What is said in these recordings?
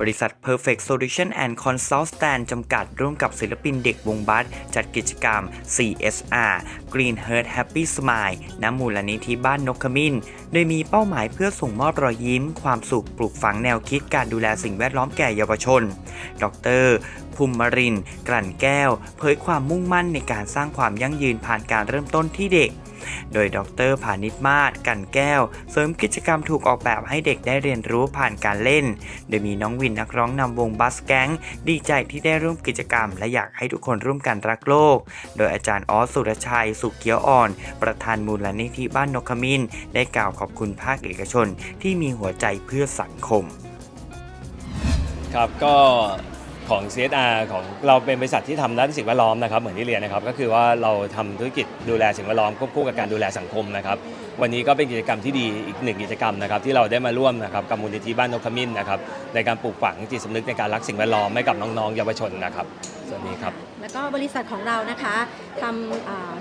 บริษัท Perfect Solution and Consultant จำกัดร่วมกับศิลปินเด็กวงบัสจัดกิจกรรม CSR Green Heart Happy Smile ณ มูลนิธิบ้านนกขมิ้น โดยมีเป้าหมายเพื่อส่งมอบรอยยิ้ม ความสุขปลูกฝังแนวคิดการดูแลสิ่งแวดล้อมแก่เยาวชน ดรภูมิมริน กลั่นแก้ว เผยความมุ่งมั่นในการสร้างความยั่งยืนผ่านการเริ่มต้นที่เด็ก โดยดรผานิชมาศกันแก้ว เสริมกิจกรรมถูกออกแบบให้เด็กได้เรียนรู้ผ่านการเล่น โดยมีน้องวินนักร้องนำวงบัสแก๊งดีใจที่ได้ร่วมกิจกรรม และอยากให้ทุกคนร่วมกันรักโลก โดยอาจารย์ออสสุรชัย สุขเขียวอ่อน ประธานมูลนิธิบ้านนกขมิ้นได้กล่าวขอบคุณภาคเอกชน ที่มีหัวใจเพื่อสังคม ครับก็ ของ CSR ของเราเป็นบริษัทที่ทำด้านสิ่งแวดล้อมนะครับเหมือนที่เรียนนะครับก็คือว่าเราทำธุรกิจดูแลสิ่งแวดล้อมควบคู่กับการดูแลสังคมนะครับวันนี้ก็เป็นกิจกรรมที่ดีอีกหนึ่งกิจกรรมนะครับที่เราได้มาร่วมนะครับกับมูลนิธิบ้านนกขมิ้นนะครับในการปลูกฝังจิตสำนึกในการรักสิ่งแวดล้อมให้กับน้องๆเยาวชนนะครับสวัสดีครับ แล้วก็บริษัทของเรานะคะทำอ่า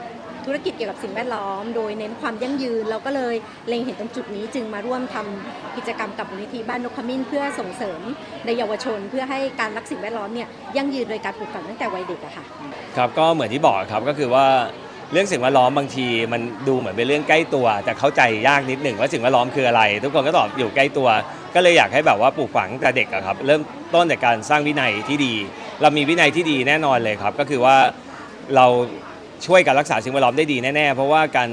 ธุรกิจเกี่ยวกับสิ่งแวดล้อม โดยเน้นความยั่งยืน เราก็เลยเล็งเห็นตรงจุดนี้จึงมาร่วมทำกิจกรรมกับมูลนิธิบ้านนกขมิ้น เพื่อส่งเสริมในเยาวชน เพื่อให้การรักสิ่งแวดล้อมเนี่ยยั่งยืนโดยการปลูกฝังตั้งแต่วัยเด็กอะค่ะครับก็เหมือนที่บอกครับก็คือว่าเรื่องสิ่งแวดล้อมบางทีมันดูเหมือนเป็นเรื่องใกล้ตัว แต่เข้าใจยากนิดหนึ่งว่าสิ่งแวดล้อมคืออะไร ทุกคนก็ตอบอยู่ใกล้ตัว ก็เลยอยากให้แบบว่าปลูกฝังตั้งแต่เด็กอะครับเริ่มต้นจากการสร้างวินัยที่ดี เรามีวินัยที่ดีแน่นอนเลยครับ ก็คือว่าเรา ช่วยกันรักษาสิ่งแวดล้อมได้ดีแน่ๆ เพราะว่าการ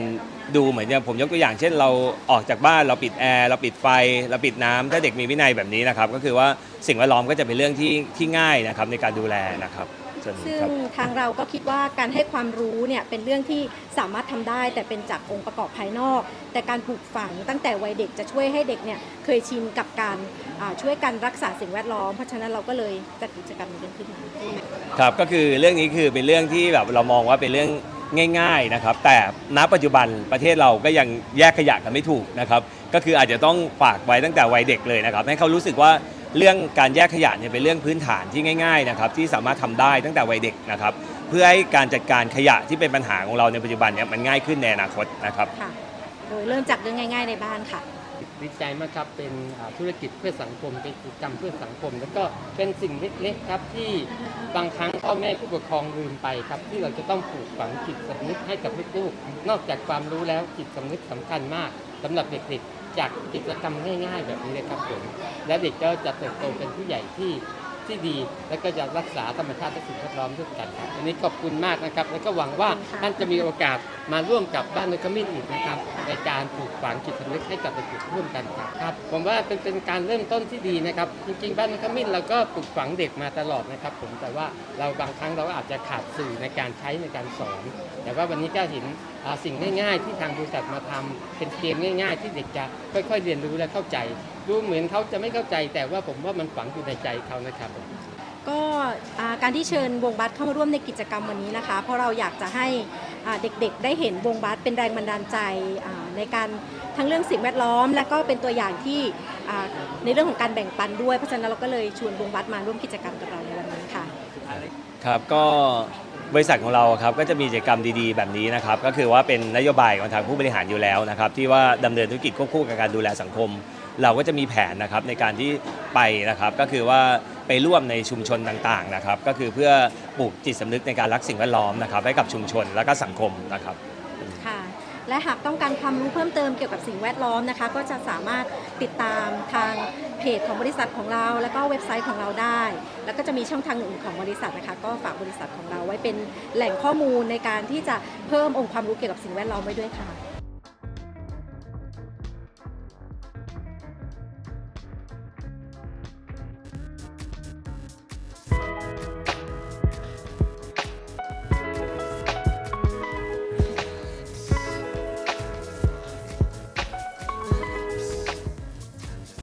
ดูเหมือนอย่างผมยกตัวอย่างเช่น เราออกจากบ้านเราปิดแอร์เราปิดไฟเราปิดน้ำถ้าเด็กมีวินัยแบบนี้นะครับก็คือว่าสิ่งแวดล้อมก็จะเป็นเรื่องที่ที่ง่ายนะครับในการดูแลนะครับ ส่วนนี้ซึ่งครับ ทางเราก็คิดว่าการให้ความรู้เนี่ยเป็นเรื่องที่สามารถทำได้ แต่เป็นจากองค์ประกอบภายนอก แต่การปลูกฝังตั้งแต่วัยเด็กจะช่วยให้เด็กเนี่ยเคยชินกับการอ่าช่วยกันรักษาสิ่งแวดล้อม เพราะฉะนั้นเราก็เลยจัดกิจกรรมนี้ขึ้นมา ครับก็คือเรื่องนี้คือเป็นเรื่องที่แบบเรามองว่าเป็นเรื่องง่ายๆนะครับแต่ณปัจจุบันประเทศเราก็ยังแยกขยะกันไม่ถูกนะครับก็คืออาจจะต้องฝากไว้ตั้งแต่วัยเด็กเลยนะครับให้เขารู้สึกว่า เรื่องการแยกขยะเนี่ยเป็นเรื่องพื้นฐานที่ง่ายๆนะครับที่สามารถทำได้ตั้งแต่วัยเด็กนะครับเพื่อให้การจัดการขยะที่เป็นปัญหาของเราในปัจจุบันเนี่ยมันง่ายขึ้นในอนาคตนะครับค่ะโดยเริ่มจากเรื่องง่าย ๆในบ้านค่ะดีใจมากครับเป็นอ่าธุรกิจเพื่อสังคมเป็นกิจกรรมเพื่อสังคม แล้วก็เป็นสิ่งเล็กๆครับที่บางครั้งพ่อแม่ผู้ปกครองลืมไปครับ ที่เราจะต้องปลูกฝังจิตสำนึกให้กับลูกๆนอกจากความรู้แล้วจิตสำนึกสำคัญมากสำหรับเด็กๆ จากกิจกรรมง่าย ๆ แบบนี้เลยครับผมและเด็กก็จะเติบโตเป็นผู้ใหญ่ที่ที่ดี และก็จะรักษาธรรมชาติและสิ่งแวดล้อมด้วยกันครับวันนี้ขอบคุณมากนะครับ แล้วก็หวังว่าขอบคุณค่ะท่านจะมีโอกาส มาร่วมกับบ้านนกขมิ้นอีกนะครับ ในการปลูกฝังจิตสำนึกให้กับเด็กๆร่วมกันครับครับผมว่าเป็นเป็นการเริ่มต้นที่ดีนะครับ จริงๆ บ้านนกขมิ้นเราก็ปลูกฝังเด็กมาตลอดนะครับ ผมแต่ว่าเราบางครั้งเราอาจจะขาดสื่อในการใช้ในการสอน แต่ว่าวันนี้ก็เห็นสิ่งง่าย ๆ ที่ทางบริษัทมาทำเป็นเกมง่าย ๆ ที่เด็กจะค่อย ๆ เรียนรู้และเข้าใจดูเหมือนเขาจะไม่เข้าใจแต่ว่าผมว่ามันฝังอยู่ในใจเขานะครับก็การที่เชิญวงบัสเข้ามาร่วมในกิจกรรมวันนี้นะคะ เพราะเราอยากจะให้ เด็กๆ ได้เห็นวงบัสเป็นแรงบันดาลใจในการทั้งเรื่องสิ่งแวดล้อม และก็เป็นตัวอย่างที่ในเรื่องของการแบ่งปันด้วย เพราะฉะนั้นเราก็เลยชวนวงบัสมาร่วมกิจกรรมกับเราในวันนี้ค่ะครับก็บริษัทของเราครับก็จะมีกิจกรรมดีๆแบบนี้นะครับก็คือว่าเป็นนโยบายของทางผู้บริหารอยู่แล้วนะครับที่ว่าดำเนินธุรกิจควบคู่กับการดูแลสังคม เราก็จะมีแผนนะครับในการที่ไปนะครับก็คือว่า ไปร่วมในชุมชนต่างๆนะครับ ก็คือเพื่อปลูกจิตสำนึกในการรักสิ่งแวดล้อมนะครับให้กับชุมชนและก็สังคมนะครับ ค่ะ และหากต้องการความรู้เพิ่มเติมเกี่ยวกับสิ่งแวดล้อมนะคะ ก็จะสามารถติดตามทางเพจของบริษัทของเรา แล้วก็เว็บไซต์ของเราได้ แล้วก็จะมีช่องทางอื่นๆของบริษัทนะคะ ก็ฝากบริษัทของเราไว้เป็นแหล่งข้อมูลในการที่จะเพิ่มองค์ความรู้เกี่ยวกับสิ่งแวดล้อมไว้ด้วยค่ะ